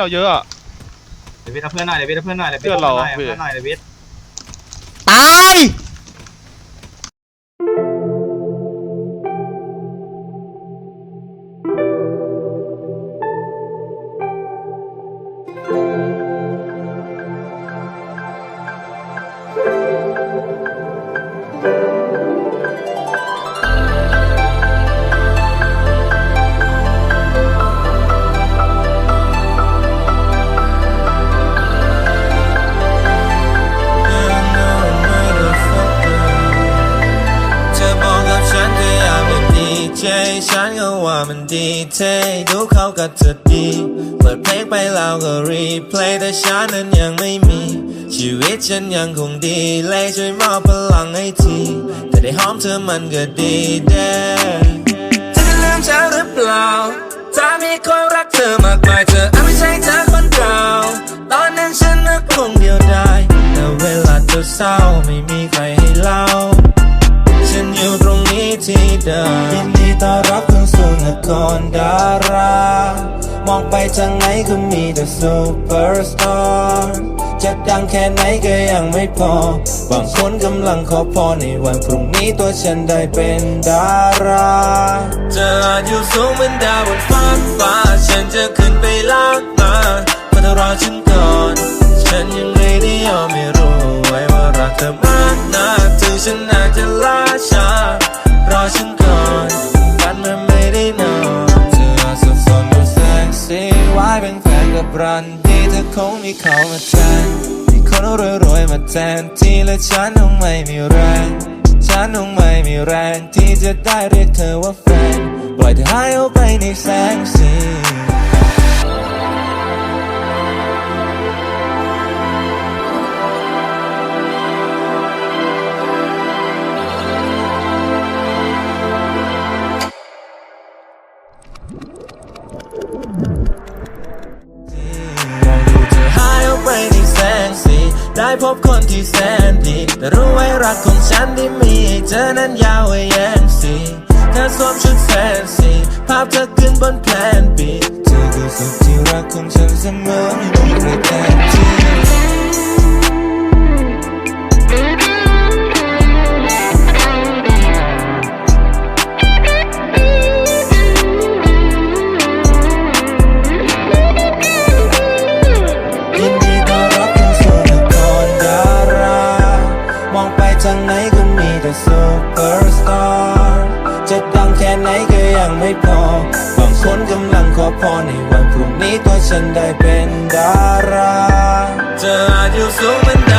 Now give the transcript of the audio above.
เราเยอะอะ เดี๋ยววิทย์เอาเพื่อนหน่อยเดี๋ยววิทย์เอาเพื่อนหน่อยเดี๋ยววิทย์เพื่อนเรา เอาเพื่อนหน่อยเดี๋ยววิ เป็นดีเจฉันก็ว่ามันดีเท่ดูเขากับเธอดีเปิดเพลงไปแล้วก็รีเพลย์แต่ฉันนั้นยังไม่มี ชีวิตฉันยังคงดีเลยช่วยมอบพลังให้ที แต่ได้หอมเธอมันก็ดีเด้เธอจะลืมฉันหรือเปล่าถ้ามีคนรักเธอมากมายเธออาจไม่ใช่เธอคนเก่าตอนนั้นฉันนึกคงเดียวดายแต่เวลาเธอเศร้าไม่มีใครให้เล่าฉันอยู่ตรงนี้ที่เดิม ต้อนรับเข้าสู่นครดารามองไปทางไหนก็มีแต่ซูเปอร์สตาร์จะดังแค่ไหนก็ยังไม่พอ บางคนกำลังขอพรในวันพรุ่งนี้ตัวฉันได้เป็นดาราเธอยู่สูงเหมือนดาวบนฟ้าฟ้า ฉันจะขึ้นไปลากมามาเธอรอฉันก่อน ฉันยังไม่ได้ยอมไม่รู้ไว้ว่ารักเธอมากนะถึงฉันอาจจะลา กับรันดีเธอคงมีเขามาแทนมีคนรวยๆมาแทนที่และฉันคงไม่มีแรงฉันคงไม่มีแรงที่จะได้เรียกเธอว่าแฟน ปล่อยเธอหายออกไปในแสงสี ได้พบคนที่แสนดี แต่รู้ไว้รักของฉันที่มีเธอนั้นยาวไว้แย่งสีเธอสวมชุดแฟนซีภาพเธอขึ้นบนแผนปีเธอคือสุดที่รักของฉันเสมอไม่มีใครแทนที่ ให้พอ บางคนกำลังขอพรในวันพรุ่งนี้ตัวฉันได้เป็นดารา จะออาจอยู่สูงเหมือน